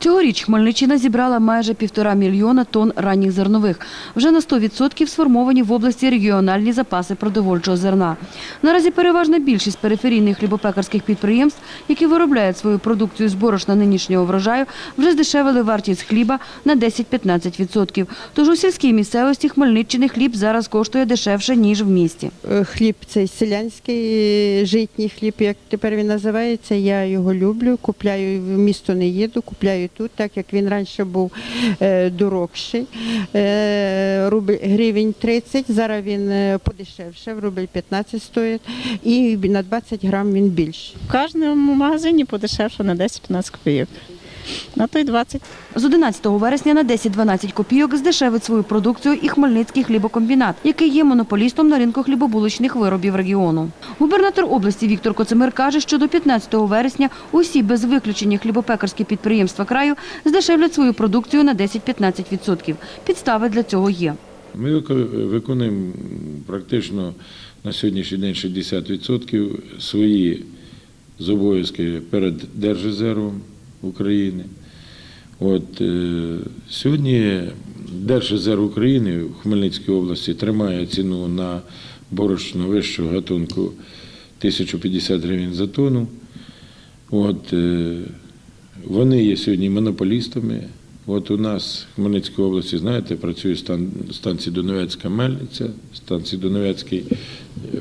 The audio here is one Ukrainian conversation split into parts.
Цьогоріч Хмельниччина зібрала майже півтора мільйона тонн ранніх зернових. Вже на 100% сформовані в області регіональні запаси продовольчого зерна. Наразі переважна більшість периферійних хлібопекарських підприємств, які виробляють свою продукцію з борошна нинішнього врожаю, вже здешевили вартість хліба на 10-15%. Тож у сільській місцевості Хмельниччини хліб зараз коштує дешевше, ніж в місті. Е, Хліб цей селянський е, житній хліб, як тепер він називається. Я його люблю. Купляю в місто не їду, купляю тут, так як він раніше був е, дорогший. Е, рубль гривень 30, зараз він подешевше, в рубль 15 стоїть, і на 20 грам він більший. В кожному магазині подешевше на 10-15 копійок. На той 20. З 11 вересня на 10-12 копійок здешевить свою продукцію і Хмельницький хлібокомбінат, який є монополістом на ринку хлібобулочних виробів регіону. Губернатор області Віктор Коцемир каже, що до 15 вересня усі без виключення хлібопекарські підприємства краю здешевлять свою продукцію на 10-15%. Підстави для цього є. Ми виконуємо практично на сьогоднішній день 60% свої зобов'язки перед Держрезервом України. От, е, сьогодні Держрезерв України в Хмельницькій області тримає ціну на борошно вищого гатунку 1050 гривень за тонну. От, е, вони є сьогодні монополістами. От у нас в Хмельницькій області, знаєте, працює стан, станція Доновецька Мельниця, станція Доновецький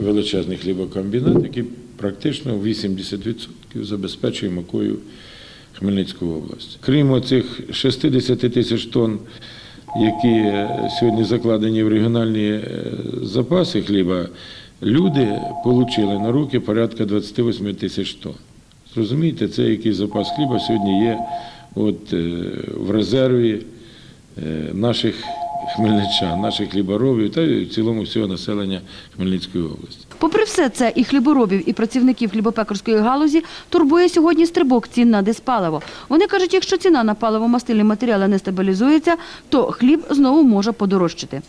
величезний хлібокомбінат, який практично 80% забезпечує мукою Хмельницьку область. Крім цих 60 тисяч тонн, які е, сьогодні закладені в регіональні е, запаси хліба, люди отримали на руки порядка 28 тисяч тонн. Зрозумієте, це який запас хліба сьогодні є от, е, в резерві наших хмельничан, наших хліборобів та цілому всього населення Хмельницької області. Попри все це, і хліборобів, і працівників хлібопекарської галузі турбує сьогодні стрибок цін на диспаливо. Вони кажуть, якщо ціна на паливо-мастильні матеріали не стабілізується, то хліб знову може подорожчати.